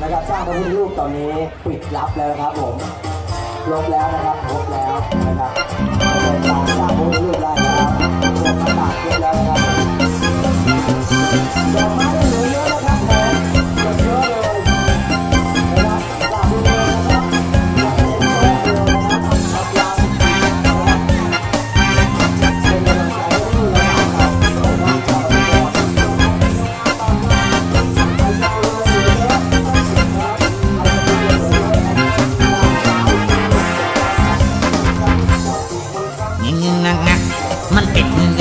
พระพุทธรูปตอนนี้ปิดรับแล้วครับผมลบแล้วนะครับลบแล้วนะครับ มันเป็น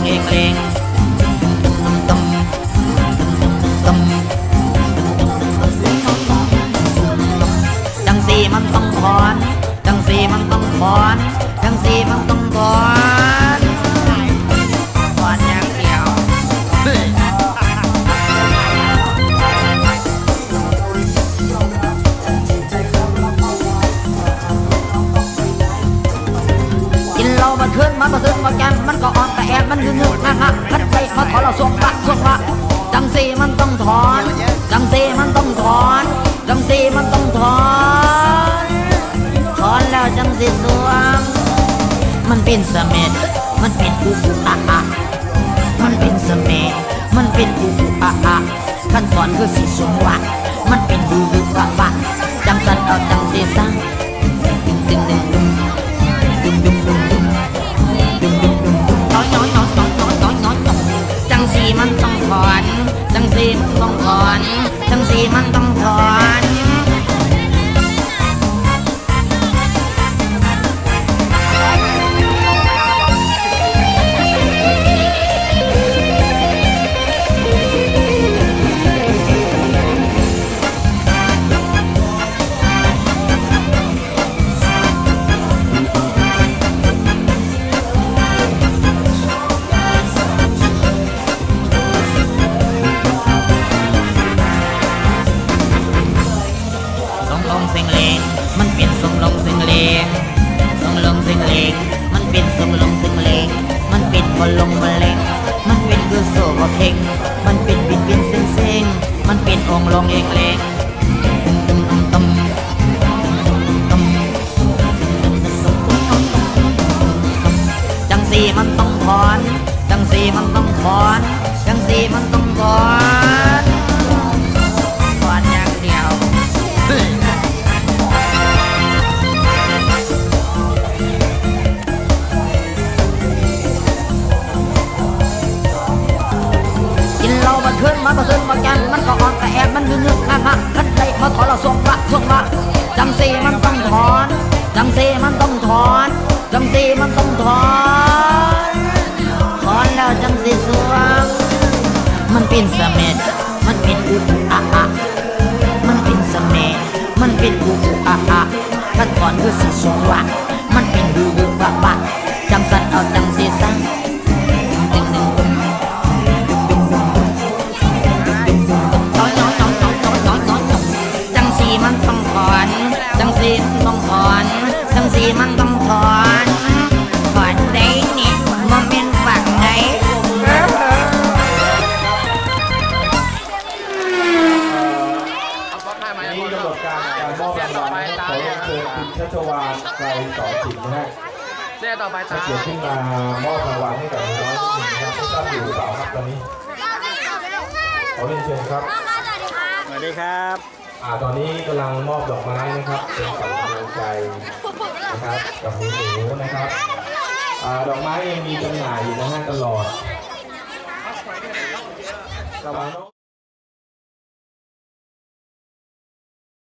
องค์ลง งึงงึงงักงักคัดใจมาถอนเราสวงละสวงละจังสีมันต้องถอนจังสีมันต้องถอนจังสีมันต้องถอนถอนแล้วจังสีสวงมันเป็นเสม็ดมันเป็นอุอุอะอะมันเป็นเสม็ดมันเป็นอุอุอะอะขั้นตอนคือสีสวงวะมันเป็นดูดูวะวะจังสันเอาจังสีสัง อนจังสีมันต้องถอนจังสีมันต้อง ลองเองเลงตึมตึมจังสีมันต้องถอน จังสีมันต้องถอน จังสีมันต้องถอน เป็นเสมนมันเป็นอุอุอะอะมันเป็นเสมนมันเป็นอุอุอะอะขั้นก่อนคือสีสวงวะมันเป็นดูดูวะวะ รางวัลนะครับขอเลยเชิญคุณชัชวานไกรสอนสินนะฮะเส้ต่อไปตาเกียรติขึ้นมามอบรางวัลให้กับน้องๆนิดหนึ่งนะครับไม่ทราบอยู่หรือเปล่าครับตอนนี้ขอเรียนเชิญครับสวัสดีครับอ่าตอนนี้กำลังมอบดอกไม้นะครับเป็นขวัญกำลังใจนะครับกับหนูหนูๆนะครับอ่าดอกไม้ยังมีจำหน่ายอยู่นะฮะตลอดระว่างน้อง